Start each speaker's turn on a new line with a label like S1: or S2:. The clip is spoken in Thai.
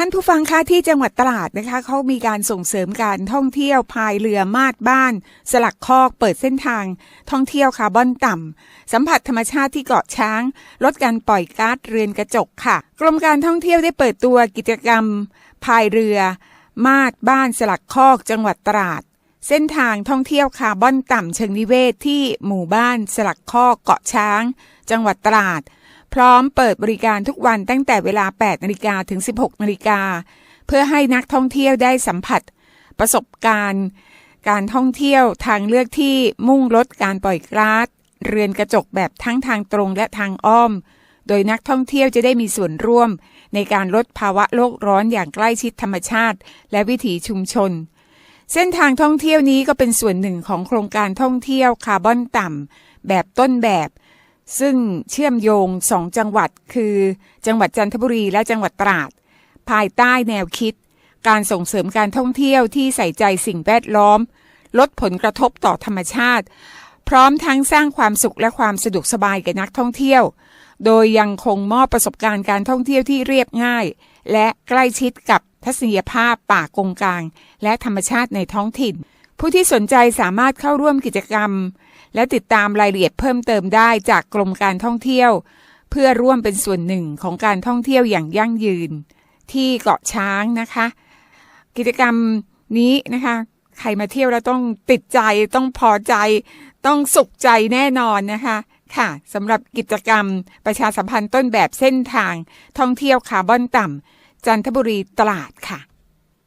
S1: ท่านผู้ฟังคะที่จังหวัดตราดนะคะเขามีการส่งเสริมการท่องเที่ยวพายเรือมาดบ้าน สลักคอกเปิดเส้นทาง ท่องเที่ยวคาร์บอนต่ำสัมผัสธรรมชาติที่เกาะช้าง ลดการปล่อยก๊าซเรือนกระจกค่ะ กรมการท่องเที่ยวได้เปิดตัวกิจกรรมพายเรือ มาดบ้านสลักคอกจังหวัดตราด เส้นทางท่องเที่ยวคาร์บอนต่ำเชิงนิเวศที่หมู่บ้านสลักคอกเกาะช้าง จังหวัดตราด พร้อมเปิดบริการทุกวันตั้งแต่เวลา 8นาฬิกาถึง 16นาฬิกาเพื่อให้นักท่องเที่ยวได้สัมผัส ประสบการณ์ การท่องเที่ยวทางเลือกที่มุ่งลดการปล่อยก๊าซเรือนกระจกแบบทั้งทางตรงและทางอ้อม โดยนักท่องเที่ยวจะได้มีส่วนร่วม ในการลดภาวะโลกร้อนอย่างใกล้ชิดธรรมชาติ และวิถีชุมชน เส้นทางท่องเที่ยวนี้ก็เป็นส่วนหนึ่งของโครงการท่องเที่ยวคาร์บอนต่ำแบบต้นแบบ ซึ่งเชื่อมโยงสองจังหวัดคือจังหวัดจันทบุรีและจังหวัดตราด ภายใต้แนวคิด การส่งเสริมการท่องเที่ยวที่ใส่ใจสิ่งแวดล้อม ลดผลกระทบต่อธรรมชาติ พร้อมทั้งสร้างความสุขและความสะดวกสบายแก่นักท่องเที่ยว โดยยังคงมอบประสบการณ์การท่องเที่ยวที่เรียบง่าย และใกล้ชิดกับทัศนียภาพป่ากงกลาง และธรรมชาติในท้องถิ่น ผู้ที่สนใจสามารถเข้าร่วมกิจกรรม และติดตามรายละเอียดเพิ่มเติมได้จากกรมการท่องเที่ยว เพื่อร่วมเป็นส่วนหนึ่งของการท่องเที่ยวอย่างยั่งยืน ที่เกาะช้างนะคะ กิจกรรมนี้นะคะ ใครมาเที่ยวแล้วต้องติดใจต้องพอใจ ต้องสุขใจแน่นอนนะคะค่ะสำหรับกิจกรรมประชาสัมพันธ์ต้นแบบเส้นทาง ท่องเที่ยวคาร์บอนต่ำจันทบุรีตลาดค่ะ